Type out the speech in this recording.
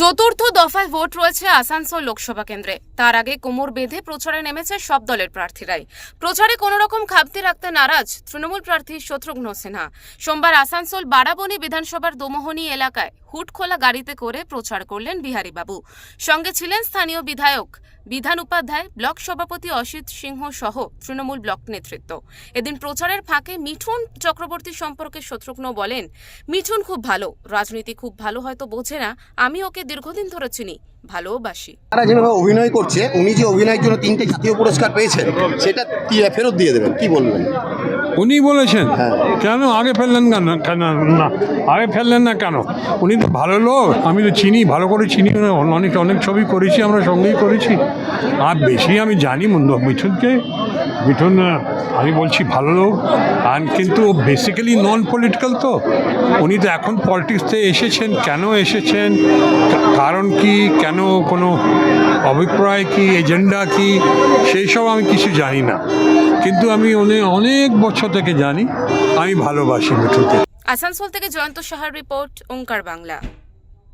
চতুর্থ দফায় ভোট রয়েছে আসানসোল লোকসভা কেন্দ্রে। তার আগে কোমর বেঁধে প্রচারে নেমেছে সব দলের প্রার্থীরাই। প্রচারে কোনো রকম রাখতে নারাজ তৃণমূল প্রার্থী শত্রুঘ্ন সিনহা। সোমবার আসানসোল বারাবণী বিধানসভার দোমোহনী এলাকায় হুট খোলা গাড়িতে করে প্রচার করলেন বিহারীবাবু। সঙ্গে ছিলেন স্থানীয় বিধায়ক, বিধান উপাধ্যায়, ব্লক সভাপতি অসিত সিংহ সহ তৃণমূল ব্লক নেতৃত্ব। এদিন প্রচারের ফাঁকে মিঠুন চক্রবর্তী সম্পর্কে শত্রুঘ্ন বলেন, মিঠুন খুব ভালো, রাজনীতি খুব ভালো হয়তো বোঝে না, আমি ওকে দীর্ঘদিন ধরে চিনি ভালোবাসি তারা যেভাবে অভিনয় করছে, উনি যে অভিনয়ের জন্য তিনটে জাতীয় পুরস্কার পেয়েছেন, সেটা ফেরত দিয়ে দেবেন, কি বলবেন? উনি বলেছেন হ্যাঁ। কেন? আগে ফেললেন কেন? কেন? না। আগে ফেললেন না কেন? উনি তো ভালো লোক। আমি তো চিনি ভালো করে চিনি অনেক অনেক ছবি করেছি আমরা সঙ্গেই করেছি। আর বেশি আমি জানি মন্দ মিঠুনকে। মিঠুন আমি বলছি ভালো লোক। আর কিন্তু বেসিক্যালি নন পলিটিক্যাল তো। উনি তো এখন পলিটিক্সতে এসেছেন। কেন এসেছেন? কারণ কি? কেন কোনো অভিপ্রায় কি? এজেন্ডা কি? সেই সব আমি কিছু জানি না। কিন্তু আমি অনেক বছর থেকে জানি, আমি ভালোবাসি মিঠুকে আসানসোল থেকে জয়ন্ত সাহার রিপোর্ট, ওঙ্কার বাংলা।